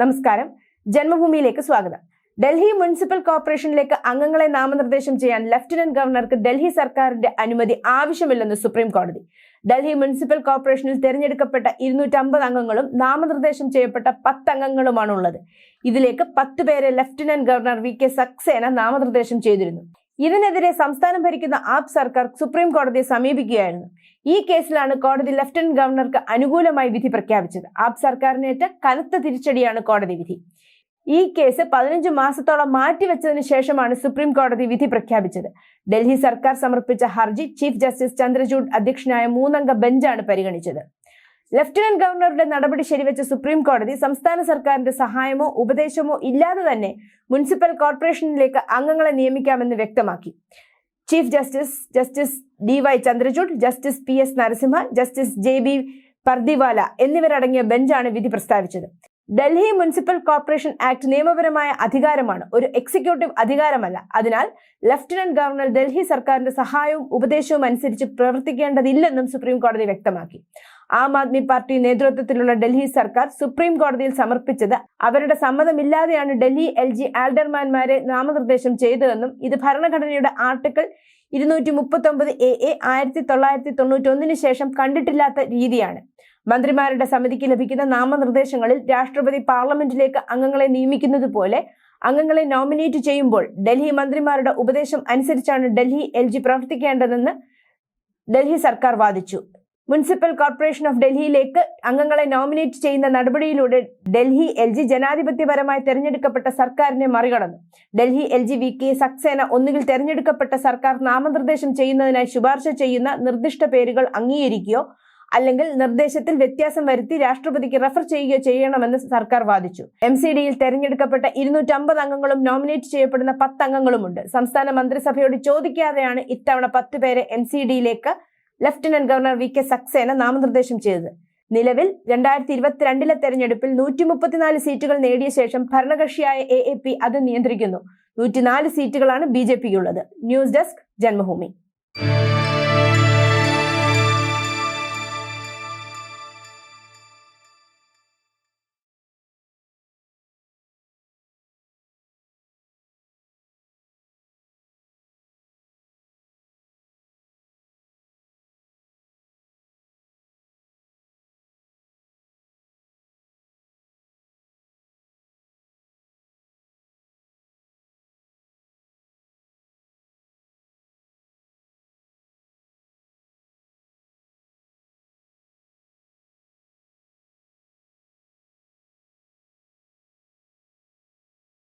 നമസ്കാരം. ജന്മഭൂമിയിലേക്ക് സ്വാഗതം. ഡൽഹി മുനിസിപ്പൽ കോർപ്പറേഷനിലേക്ക് അംഗങ്ങളെ നാമനിർദ്ദേശം ചെയ്യാൻ ലഫ്റ്റനന്റ് ഗവർണർക്ക് ഡൽഹി സർക്കാരിന്റെ അനുമതി ആവശ്യമില്ലെന്ന് സുപ്രീം കോടതി ഡൽഹി മുനിസിപ്പൽ കോർപ്പറേഷനിൽ തെരഞ്ഞെടുക്കപ്പെട്ട ഇരുന്നൂറ്റമ്പത് അംഗങ്ങളും നാമനിർദ്ദേശം ചെയ്യപ്പെട്ട പത്ത് അംഗങ്ങളുമാണ് ഉള്ളത് ഇതിലേക്ക് പത്ത് പേരെ lieutenant governor V K Saxena നാമനിർദ്ദേശം ചെയ്തിരുന്നു. ഇതിനെതിരെ സംസ്ഥാനം ഭരിക്കുന്ന ആപ് സർക്കാർ സുപ്രീം കോടതിയെ സമീപിക്കുകയായിരുന്നു. ഈ കേസിലാണ് കോടതി ലഫ്റ്റനന്റ് ഗവർണർക്ക് അനുകൂലമായി വിധി പ്രഖ്യാപിച്ചത്. ആപ് സർക്കാരിനേറ്റ കനത്ത തിരിച്ചടിയാണ് കോടതി വിധി. ഈ കേസ് പതിനഞ്ച് മാസത്തോളം മാറ്റിവെച്ചതിന് ശേഷമാണ് സുപ്രീം കോടതി വിധി പ്രഖ്യാപിച്ചത്. ഡൽഹി സർക്കാർ സമർപ്പിച്ച ഹർജി ചീഫ് ജസ്റ്റിസ് ചന്ദ്രചൂഡ് അധ്യക്ഷനായ മൂന്നംഗ ബെഞ്ചാണ് പരിഗണിച്ചത്. ലഫ്റ്റനന്റ് ഗവർണറുടെ നടപടി ശരിവെച്ച സുപ്രീം കോടതി സംസ്ഥാന സർക്കാരിന്റെ സഹായമോ ഉപദേശമോ ഇല്ലാതെ തന്നെ മുനിസിപ്പൽ കോർപ്പറേഷനിലേക്ക് അംഗങ്ങളെ നിയമിക്കാമെന്ന് വ്യക്തമാക്കി. Chief justice justice D Y Chandrachud justice P S Narasimha justice J B Pardiwala എന്നിവരടങ്ങിയ ബെഞ്ചാണ് വിധി പ്രസ്താവിച്ചത്. ഡൽഹി മുനിസിപ്പൽ കോർപ്പറേഷൻ ആക്ട് നിയമപരമായ അധികാരമാണ് ഒരു എക്സിക്യൂട്ടീവ് അധികാരമല്ല. അതിനാൽ ലഫ്റ്റനന്റ് ഗവർണർ ഡൽഹി സർക്കാരിന്റെ സഹായവും ഉപദേശവും അനുസരിച്ച് പ്രവർത്തിക്കേണ്ടതില്ലെന്നും സുപ്രീം കോടതി വ്യക്തമാക്കി. ആം ആദ്മി പാർട്ടി നേതൃത്വത്തിലുള്ള ഡൽഹി സർക്കാർ സുപ്രീം കോടതിയിൽ സമർപ്പിച്ചത്. അവരുടെ സമ്മതമില്ലാതെയാണ് ഡൽഹി എൽ ജി ആൽഡർമാൻമാരെ നാമനിർദ്ദേശം ചെയ്തതെന്നും ഇത് ഭരണഘടനയുടെ ആർട്ടിക്കിൾ ഇരുന്നൂറ്റി മുപ്പത്തി ഒമ്പത് എ എ ആയിരത്തി തൊള്ളായിരത്തി തൊണ്ണൂറ്റി ഒന്നിന് ശേഷം കണ്ടിട്ടില്ലാത്ത രീതിയാണ്. മന്ത്രിമാരുടെ സമിതിക്ക് ലഭിക്കുന്ന നാമനിർദ്ദേശങ്ങളിൽ രാഷ്ട്രപതി പാർലമെന്റിലേക്ക് അംഗങ്ങളെ നിയമിക്കുന്നത് പോലെ അംഗങ്ങളെ നോമിനേറ്റ് ചെയ്യുമ്പോൾ ഡൽഹി മന്ത്രിമാരുടെ ഉപദേശം അനുസരിച്ചാണ് ഡൽഹി എൽ പ്രവർത്തിക്കേണ്ടതെന്ന് ഡൽഹി സർക്കാർ വാദിച്ചു. മുനിസിപ്പൽ കോർപ്പറേഷൻ ഓഫ് ഡൽഹിയിലേക്ക് അംഗങ്ങളെ നോമിനേറ്റ് ചെയ്യുന്ന നടപടിയിലൂടെ ഡൽഹി എൽ ജി ജനാധിപത്യപരമായി തെരഞ്ഞെടുക്കപ്പെട്ട സർക്കാരിനെ മറികടന്നു. Delhi L G V K Saxena ഒന്നുകിൽ തെരഞ്ഞെടുക്കപ്പെട്ട സർക്കാർ നാമനിർദ്ദേശം ചെയ്യുന്നതിനായി ശുപാർശ ചെയ്യുന്ന നിർദ്ദിഷ്ട പേരുകൾ അംഗീകരിക്കുകയോ അല്ലെങ്കിൽ നിർദ്ദേശത്തിൽ വ്യത്യാസം വരുത്തി രാഷ്ട്രപതിക്ക് റഫർ ചെയ്യുകയോ ചെയ്യണമെന്ന് സർക്കാർ വാദിച്ചു. എം സി ഡിയിൽ തെരഞ്ഞെടുക്കപ്പെട്ട ഇരുന്നൂറ്റമ്പത് അംഗങ്ങളും നോമിനേറ്റ് ചെയ്യപ്പെടുന്ന പത്ത് അംഗങ്ങളുമുണ്ട്. സംസ്ഥാന മന്ത്രിസഭയോട് ചോദിക്കാതെയാണ് ഇത്തവണ പത്ത് പേരെ എം സി ഡിയിലേക്ക് lieutenant governor V K Saxena നാമനിർദ്ദേശം ചെയ്തത്. നിലവിൽ രണ്ടായിരത്തി ഇരുപത്തിരണ്ടിലെ തെരഞ്ഞെടുപ്പിൽ നൂറ്റി മുപ്പത്തിനാല് സീറ്റുകൾ നേടിയ ശേഷം ഭരണകക്ഷിയായ എ എ പി അത് നിയന്ത്രിക്കുന്നു. നൂറ്റിനാല് സീറ്റുകളാണ് ബി ജെ പിക്കുള്ളത് ന്യൂസ് ഡെസ്ക് ജന്മഭൂമി.